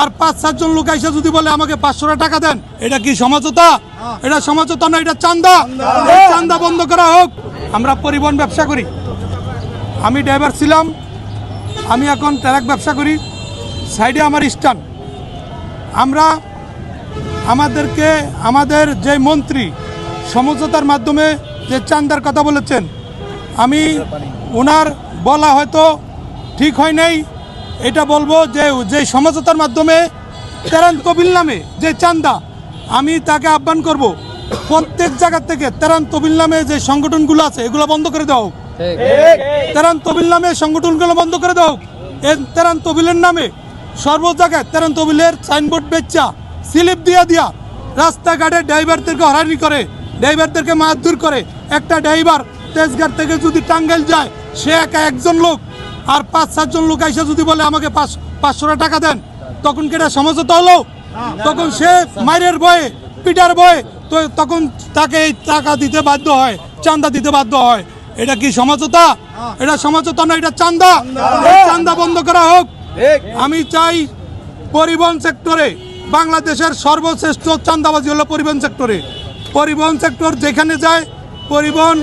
আর পাঁচ সাতজন লোক এসে যদি বলে আমাকে পাঁচশো টাকা দেন এটা কি সমঝোতা এটা সমঝোতা না এটা চান্দা? চান্দা। বন্ধ করা হোক। আমরা পরিবহন ব্যবসা করি। আমি ড্রাইভার ছিলাম। আমি এখন ট্রাক ব্যবসা করি। সাইডে আমার স্টান আমরা আমাদেরকে আমাদের যে মন্ত্রী সমঝোতার মাধ্যমে যে চান্দার কথা বলেছেন আমি ওনার বলা হয়তো ঠিক হয় নাই। এটা বলব যে যে সমঝোতার মাধ্যমে তেরান তবিল নামে যে চান্দা আমি তাকে আহ্বান করব প্রত্যেক জায়গা থেকে তেরান তবিল নামে যে সংগঠনগুলো আছে এগুলো বন্ধ করে দেওয়া হোক। তেরান তবিল নামে সংগঠনগুলো বন্ধ করে দাও তেরান তবিলের নামে সর্ব জায়গায় তেরান তবিলের সাইনবোর্ড বেচা স্লিপ দিয়া দিয়া রাস্তাঘাটে ড্রাইভারদেরকে হরানি করে ড্রাইভারদেরকে মারধর করে। একটা ড্রাইভার তেজগার থেকে যদি টাঙ্গাইল যায় সে একা একজন লোক। আর পাঁচ সাতজন লোক এসে যদি বলে আমাকে পাঁচ পাঁচশো টাকা দেন তখন কি এটা সমঝোতা হলো? তখন সে মায়ের ভয়ে পিটার ভয়ে তো তখন তাকে এই টাকা দিতে বাধ্য হয় চান্দা দিতে বাধ্য হয়। এটা কি সমঝোতা? এটা সমঝোতা না এটা চান্দা এই চান্দা বন্ধ করা হোক। আমি চাই পরিবহন সেক্টরে বাংলাদেশের সর্বশ্রেষ্ঠ চান্দাবাজি হলো পরিবহন সেক্টরে। পরিবহন সেক্টর যেখানে যায় পরিবহন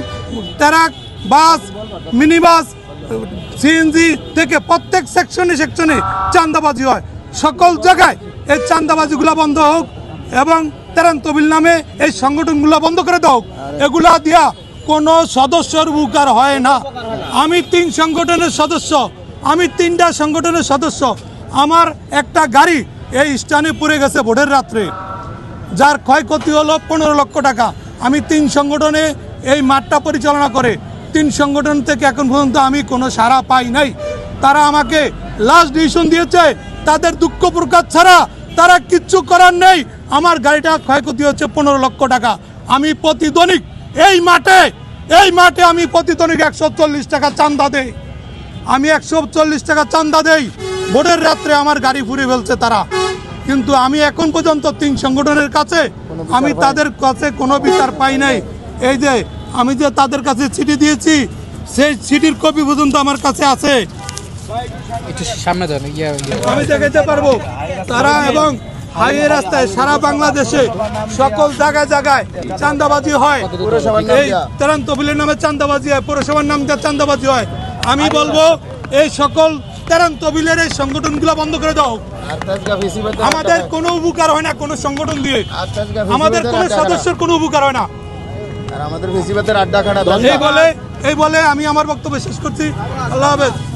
truck bus mini bus CNG থেকে প্রত্যেক সেকশনে সেকশনে চান্দাবাজি হয়। সকল জায়গায় এই চান্দাবাজিগুলো বন্ধ হোক এবং তেরান তবিল নামে এই সংগঠনগুলো বন্ধ করে দাও। এগুলা দিয়া কোনো সদস্যর উপকার হয় না। আমি তিন সংগঠনের সদস্য। আমি তিনটা সংগঠনের সদস্য। আমার একটা গাড়ি এই স্টানে পড়ে গেছে ভোটের রাত্রে। যার ক্ষয়ক্ষতি হলো পনেরো লক্ষ টাকা। আমি তিন সংগঠনে এই মাঠটা পরিচালনা করে তিন সংগঠন থেকে এখন পর্যন্ত আমি কোনো সাড়া পাই নাই। তারা আমাকে লাস্ট ডিসিশন দিয়েছে তাদের দুঃখ প্রকাশ ছাড়া তারা কিচ্ছু করার নেই। আমার গাড়িটা ক্ষয়ক্ষতি হচ্ছে পনেরো লক্ষ টাকা। আমি প্রতিদনিক এই মাঠে এই মাঠে আমি প্রতিদনিক একশো চল্লিশ টাকা চান্দা দেই। আমি একশো চল্লিশ টাকা চান্দা দেই। ভোটের রাত্রে আমার গাড়ি ফুরে ফেলছে তারা। কিন্তু আমি এখন পর্যন্ত তিন সংগঠনের কাছে আমি তাদের কাছে কোনো বিচার পাই নাই। এই যে আমি যে তাদের কাছে চিঠি দিয়েছি সেই চিঠির কপি পর্যন্ত আমার কাছে আছে। একটু সামনে আমি দেখাতে পারব। তারা এবং হাইওয়ে রাস্তায় সারা বাংলাদেশে সকল জায়গায় জায়গায় চান্দাবাজি হয়। এই তেরান তবিলের নামে চান্দাবাজি হয় পৌরসভার নাম দিয়ে চান্দাবাজি হয়। আমি বলব এই সকল তেরান তবিলের এই সংগঠনগুলো বন্ধ করে দাও। আমাদের কোনো উপকার হয় না কোনো সংগঠন দিয়ে। আমাদের কোনো সদস্যের কোনো উপকার হয় না। আর আমাদের বেশিবাদের আড্ডা খাটা এই বলে এই বলে আমি আমার বক্তব্য শেষ করছি। আল্লাহ হাফেজ।